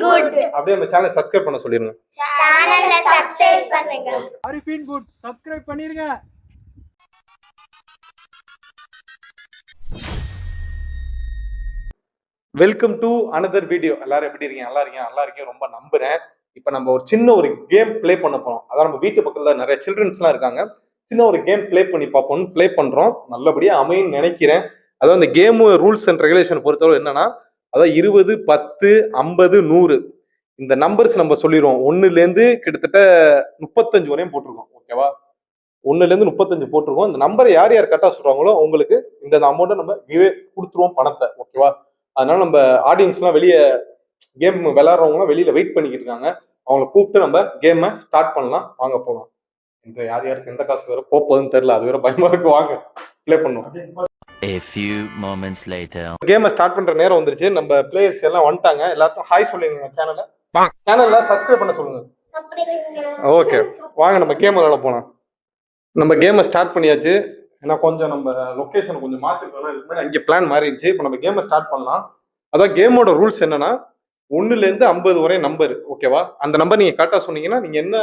Good அப்படியே நம்ம சேனலை சப்ஸ்கிரைப் பண்ண சொல்லிருங்க. சேனலை சப்ஸ்கிரைப் பண்ணுங்க. ஆரிஃபின் குட் சப்ஸ்கிரைப் பண்ணிருங்க. வெல்கம் டு அனதர் வீடியோ எல்லாரும் எப்படி இருக்கீங்க? நல்லா இருக்கீங்க? நல்லா இருக்கீங்க. ரொம்ப நம்புறேன். இப்போ நம்ம ஒரு சின்ன ஒரு கேம் ப்ளே பண்ண போறோம். அதான் நம்ம வீட்டு பக்கத்துல நிறைய சில்ட்ரன்ஸ்லாம் இருக்காங்க. சின்ன ஒரு கேம் ப்ளே பண்ணி பார்ப்போம்னு ப்ளே பண்றோம். நல்லபடியா அமையும்னு நினைக்கிறேன். அதாவது அந்த கேமு ரூல்ஸ் அண்ட் ரெகுலேஷன் பொறுத்தவரை என்னன்னா அதாவது இருபது பத்து ஐம்பது நூறு. இந்த நம்பர்ஸ் நம்ம சொல்லிடுவோம் ஒன்றுலேருந்து கிட்டத்தட்ட முப்பத்தஞ்சு வரையும் போட்டிருக்கோம். ஓகேவா ஒன்றுலேருந்து முப்பத்தஞ்சு போட்டிருக்கோம். இந்த நம்பரை யார் யார் கரெக்டாக சொல்றாங்களோ உங்களுக்கு இந்த அமௌண்ட்டை நம்ம give கொடுத்துருவோம் பணத்தை. ஓகேவா அதனால நம்ம ஆடியன்ஸ்லாம் வெளியே கேம் விளாட்றவங்களாம் வெளியில வெயிட் பண்ணிக்கிட்டு இருக்காங்க. அவங்கள கூப்பிட்டு நம்ம கேமை ஸ்டார்ட் பண்ணலாம். வாங்க போகலாம் இந்த யார் யாருக்கு எந்த காசு வேற போகுதுன்னு தெரில அது வேற பயமா இருக்கு. வாங்க. ப்ளே பண்ணுவோம் A few moments later. கேமை ஸ்டார்ட் பண்ற நேரம் வந்துருச்சு. நம்ம பிளேயர்ஸ் எல்லாம் வந்துட்டாங்க. எல்லாத்தையும் ஹாய் சொல்லுங்க சேனல்ல சேனல்ல சப்ஸ்கிரைப் பண்ண சொல்லுங்க. ஓகே வாங்க நம்ம கேம் விளையாட போலாம். நம்ம கேமை ஸ்டார்ட் பண்ணியாச்சு. ஏன்னா கொஞ்சம் நம்ம லொக்கேஷன் கொஞ்சம் மாத்திருக்கோம் இதுக்கு முன்னாடி அங்கே பிளான் மாறிடுச்சு. இப்போ நம்ம கேமை ஸ்டார்ட் பண்ணலாம். அதான் கேமோட ரூல்ஸ் என்னன்னா ஒண்ணுல இருந்து ஐம்பது வரை நம்பர் ஓகேவா அந்த நம்பர் நீங்க கரெக்டாக சொன்னீங்கன்னா நீங்க என்ன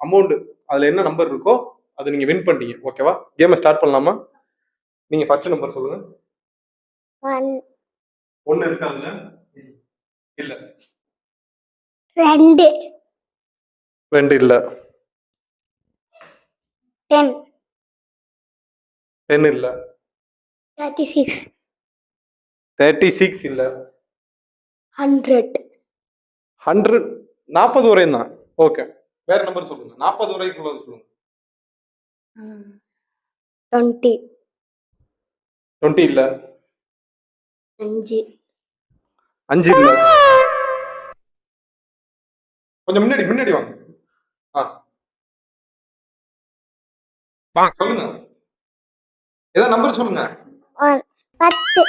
அமௌண்ட் அதுல என்ன நம்பர் இருக்கோ அதை நீங்க வின் பண்ணிட்டீங்க ஓகேவா கேமை ஸ்டார்ட் பண்ணலாமா? நீங்க ஃபர்ஸ்ட் நம்பர் சொல்லுங்க. ஒன் ஒன்னு இருக்காங்க இல்ல. ரெண்டு. ரெண்டு இல்ல. டென் டென் இல்ல. தேர்ட்டி சிக்ஸ் தேர்ட்டி சிக்ஸ் இல்ல. ஹண்ட்ரட் ஹண்ட்ரட் நாற்பது வரையும் தான் ஓகே வேற நம்பர் சொல்லுங்க. நாற்பது வரைக்குள்ள சொல்லுங்க. டுவெண்ட்டி டுவெண்ட்டி இல்ல. அஞ்சு. அஞ்சு இல்ல. கொஞ்சம் முன்னாடி முன்னாடி வாங்க. ஆ. சொல்லுங்க. ஏதாவது நம்பர் சொல்லுங்க. பத்து.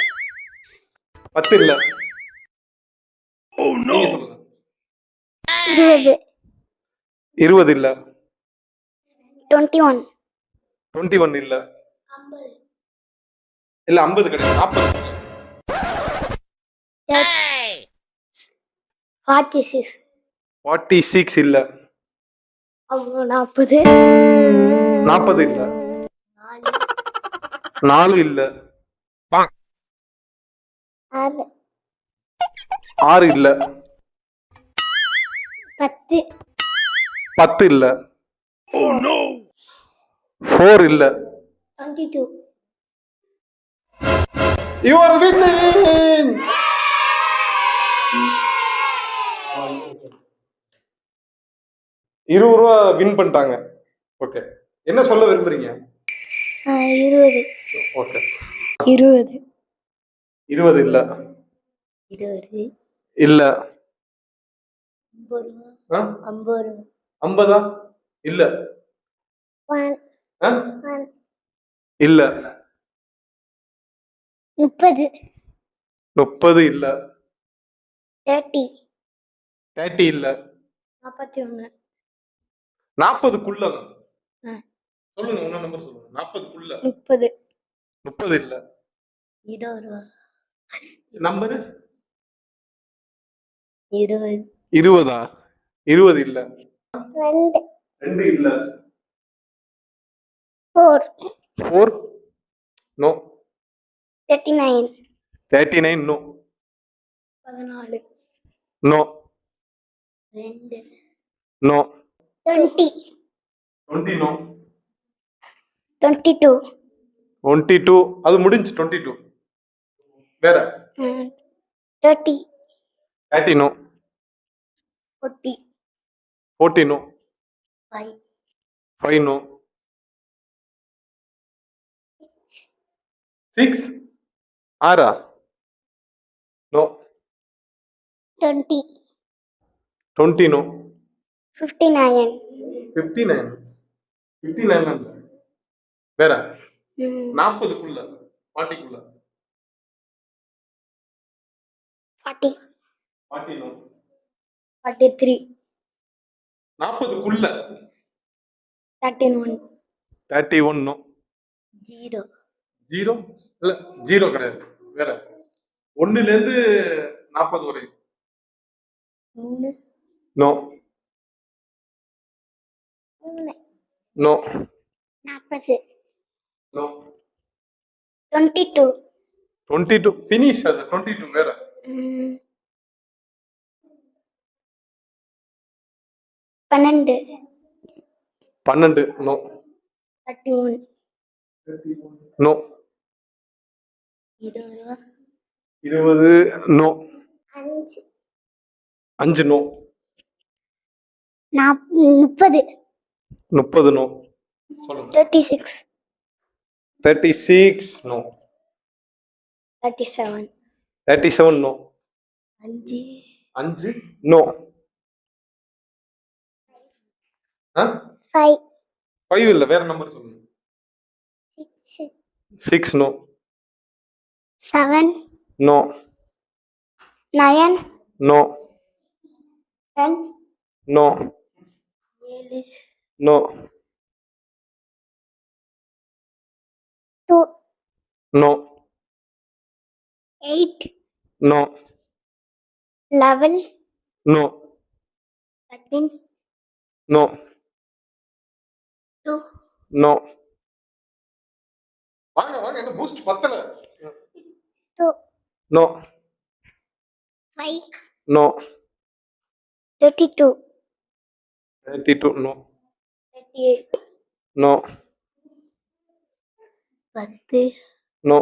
பத்து இல்ல. சொல்லுங்க. இருபது. இருபது இல்ல. டுவெண்ட்டி ஒன் டுவெண்ட்டி ஒன் இல்ல. இல்ல ஐம்பது கிடையாது நாற்பது ஃபார்ட்டி சிக்ஸ் ஃபார்ட்டி சிக்ஸ் இல்ல. நாற்பது நாற்பது இல்ல. நாலு. இல்ல. ஆறு. ஆறு இல்ல. பத்து. பத்து இல்ல. ஃபோர் இல்ல. Twenty two you are winning இருபது ரூபா வின் பண்ணிட்டாங்க. ஓகே என்ன சொல்ல விரும்புறீங்க? இருபது. ஓகே இருபது. இருபது இல்ல. இருபது. இல்ல. ஐம்பது இல்ல. இல்ல. முப்பது. முப்பது இல்ல. தேர்ட்டி தேர்ட்டி இல்ல. நாற்பத்தி ஒன்று நாற்பதுக்குள்ள. சொல்லுங்க இன்னும் நம்பர் சொல்லுங்க. நாற்பதுக்குள்ள முப்பது. முப்பது இல்ல. இருபது. ரூபா நம்பரு இருபது. இருபதா? இருபது இல்ல. ரெண்டு. ரெண்டு இல்ல. Four four no thirty nine thirty nine no பதினாலு. நோ ரெண்டு. No twenty twenty no twenty two twenty two அது முடிஞ்சு டுவெண்ட்டி டூ வேற thirty thirty no forty forty no five five no six ஆறா no twenty twenty no fifty nine fifty nine fifty nine வேற நாற்பதுக்குள்ள ஃபார்ட்டிக்குள்ள forty forty no forty three நாற்பதுக்குள்ள thirty one thirty one no zero zero இல்ல zero கிடையாது வேற. ஒண்ணுல இருந்து நாற்பது வரை நோ. நோ. நாற்பது no. Twenty two. Twenty two. Finish அது. டுவெண்ட்டி டூ வேற. பன்னெண்டு. பன்னெண்டு. நோ. Thirty one. நோ. இருபது ரூபா. இருபது நோ. அஞ்சு. நோ. முப்பது. முப்பது no. Thirty six thirty six no. Thirty seven thirty seven no. அஞ்சு. அஞ்சு நோ. ஃபைவ் ஃபைவ் இல்லை வேற நம்பர் சொல்லுங்க. Six no. Seven no nine no ten no no two no eight no eleven no thirteen no no வாங்க வாங்க என்ன boost பத்தல. Thirty two thirty two no thirty eight no பத்து no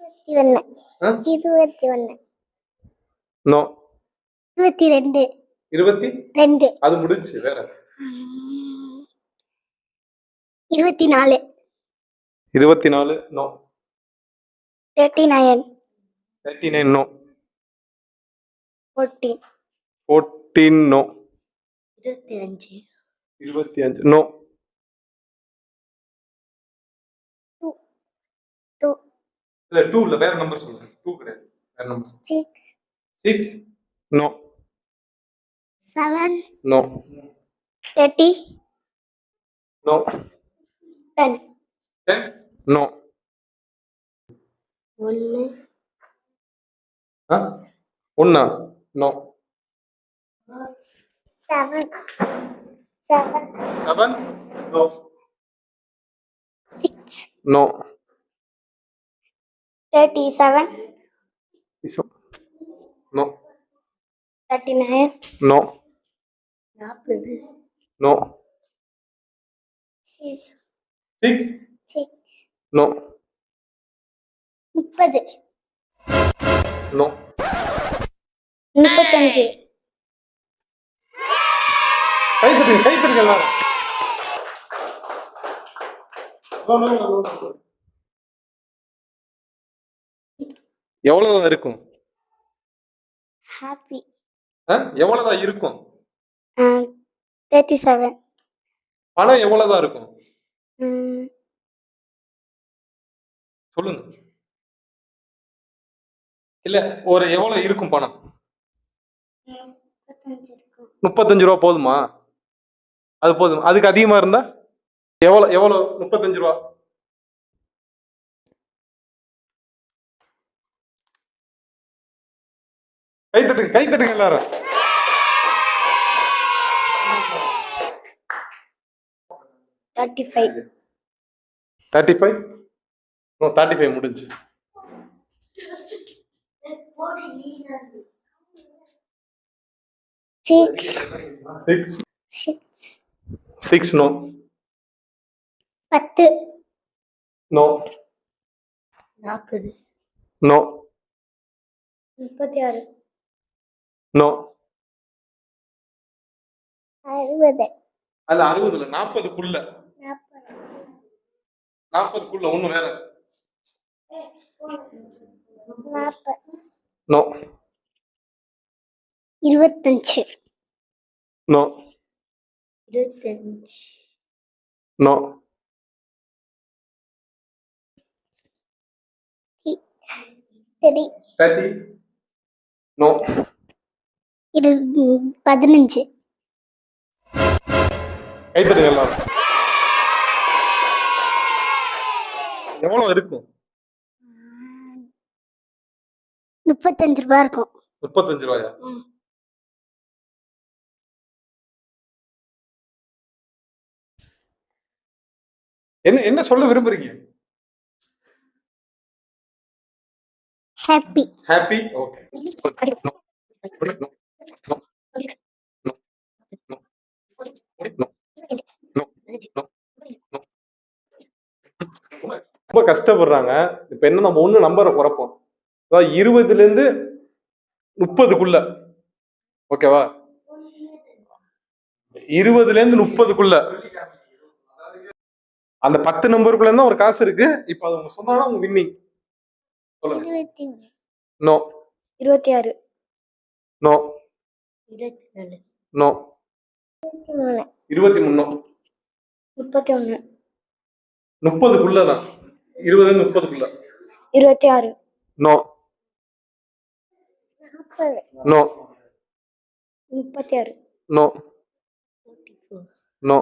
இருபத்தி ஒன்று இருபத்தி ஒன்று நோ இருபத்தி ரெண்டு இருபத்தி ரெண்டு அது முடிஞ்சு வேற. இருபத்தி நாலு இருபத்தி நாலு no thirty nine thirty nine no fourteen fourteen no இருபத்தி அஞ்சு. இருபத்தி அஞ்சு நோ டூ இல்ல டூ இல்ல வேற நம்பர் சொல்லுங்க டூ கிடையாது வேற number six six no seven no thirty no ten ten no ஒன்னா. No. Seven. Seven? Seven no. Six. No. Thirty seven. No. Thirty nine. No. நாற்பது no. Six. Six? Six. No. முப்பது. No. முப்பத்தஞ்சு. கை தட்டுங்க கை தட்டுங்க எல்லாரும். எவ்வளவு இருக்கும்? ஹாப்பி ஆ? எவ்வளவுதான் இருக்கும்? தேர்ட்டி செவன் பணம் எவ்வளவுதான் இருக்கும்? சொல்லுங்க. இல்ல ஒரு எவ்வளவு இருக்கும் பணம்? முப்பத்தஞ்சு ரூபா போதுமா? அது போதும். அதுக்கு அதிகமா இருந்தா? எவ்வளவு எவ்வளவு? முப்பத்தஞ்சு ரூபா. கை தட்டுங்க கை தட்டுங்க எல்லாரும். Thirty five thirty five thirty five முடிஞ்சு. Six six six six no பத்து. நோ நாற்பது நோ முப்பத்தி ஆறு நோ அறுபது. அல்ல அறுபதுல நாற்பதுக்குள்ள நாற்பது நாற்பதுக்குள்ள ஒண்ணு வேற. நாற்பது நோ இருபத்தஞ்சு. நோ. இருபத்தஞ்சு. நோ. சரி. தேர்ட்டி. நோ. இரு பதினஞ்சு. கை தட்டுங்க எல்லாரும் எவ்வளவு இருக்கும்? முப்பத்தஞ்சு ரூபாய் இருக்கும். முப்பத்தஞ்சு ரூபாயா? என்ன என்ன சொல்ல விரும்புறீங்க? ஹாப்பி ஹாப்பி ஓகே ரொம்ப கஷ்டப்படுறாங்க. இப்ப என்ன நம்ம ஒண்ணு நம்பரை குறைப்போம் அதாவது இருபதுல இருந்து முப்பதுக்குள்ள. ஓகேவா இருபதுல இருந்து முப்பதுக்குள்ள. அந்த பத்து நம்பருக்குள்ள தான் ஒரு காசு இருக்கு. இப்ப அது உங்க சொன்னா உங்க வின்னிங் சொல்லுங்க. நோ இருபத்தி ஆறு. நோ நோ இருபத்தி மூணு முப்பத்தி ஒன்று. முப்பதுக்குள்ள தான் இருபதுல இருந்து முப்பதுக்குள்ள. இருபத்தி ஆறு. நோ நோ முப்பத்தி ஆறு. நோ நோ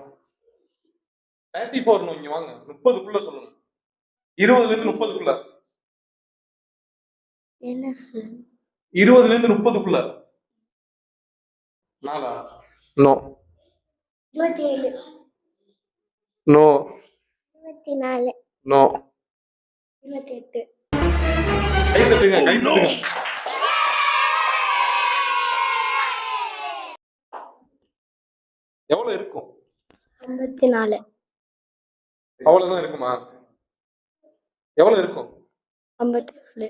தேர்ட்டி ஃபோர் இங்க வாங்க. முப்பதுக்குள்ள சொல்லுங்க. இருபதுல இருந்து முப்பதுக்குள்ள இருபதுல இருந்து முப்பதுக்குள்ள. நாலா? நோ. நோ. இருபத்தி நாலு நோ. இருபத்தி எட்டு கை தட்டுங்க கை தட்டுங்க. எவ்வளவு இருக்கும்? ஐம்பத்தி நாலு அவ்வளவுதான் இருக்குமா? எவ்வளவு இருக்கும்? ஐம்பத்தி நாலு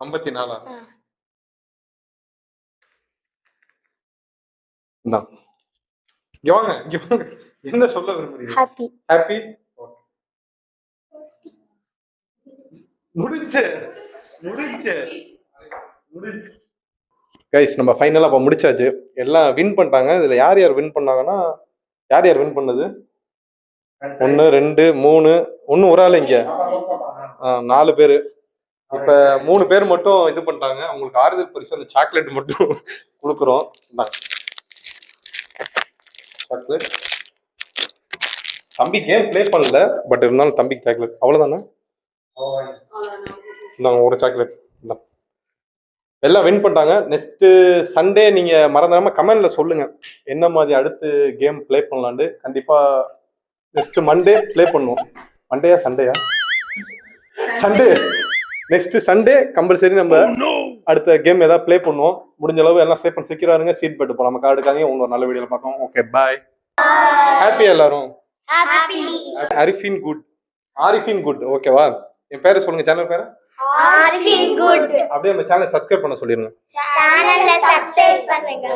ஐம்பத்தி நாலா வாங்க இங்க வாங்க. என்ன சொல்ல விரும்புறீங்க? ஹாப்பி ஹாப்பி முடிஞ்சு. முடிஞ்சு. முடிஞ்சு. கைஸ் நம்ம ஃபைனலாக இப்போ முடிச்சாச்சு. எல்லாம் வின் பண்ணிட்டாங்க. இதில் யார் யார் வின் பண்ணாங்கன்னா யார் யார் வின் பண்ணது? ஒன்று ரெண்டு மூணு ஒன்று ஒரு ஆள் இங்கே. நாலு பேர். இப்போ மூணு பேர் மட்டும் இது பண்ணிட்டாங்க. அவங்களுக்கு ஆறுதல் பரிசு அந்த சாக்லேட் மட்டும் கொடுக்குறோம். சாக்லேட் தம்பி கேம் ப்ளே பண்ணல பட் இருந்தாலும் தம்பிக்கு சாக்லேட் அவ்வளோதானே இந்தாங்க ஒரு சாக்லேட் இந்தா. எல்லாம் வின் பண்ணிட்டாங்க. நெக்ஸ்ட்டு சண்டே நீங்கள் மறந்துடாமல் கமெண்டில் சொல்லுங்கள் என்ன மாதிரி அடுத்து கேம் ப்ளே பண்ணலான்னு கண்டிப்பாக நெக்ஸ்ட் மண்டே ப்ளே பண்ணுவோம். மண்டேயா சண்டேயா சண்டே நெக்ஸ்ட் சண்டே கம்பல்சரி நம்ம அடுத்த கேம் ஏதாவது ப்ளே பண்ணுவோம். முடிஞ்ச அளவு எல்லாம் சேஃப் பண்ணி செக்யூரா இருங்க. சீட் பெட்டு போலாம். நமக்கு அடுக்காங்க இன்னொரு நல்ல வீடியோல பார்ப்போம் ஓகே பாய் ஹாப்பி எல்லாரும். Happy Arifin good Arifin good ஓகேவா என் பேரை சொல்லுங்க. சேனல் பேரை? ஆர்ஃபின் குட் அப்படியே நம்ம சேனலை சப்ஸ்கிரைப் பண்ண சொல்லிருங்க. சேனலை சப்ஸ்கிரைப் பண்ணுங்க.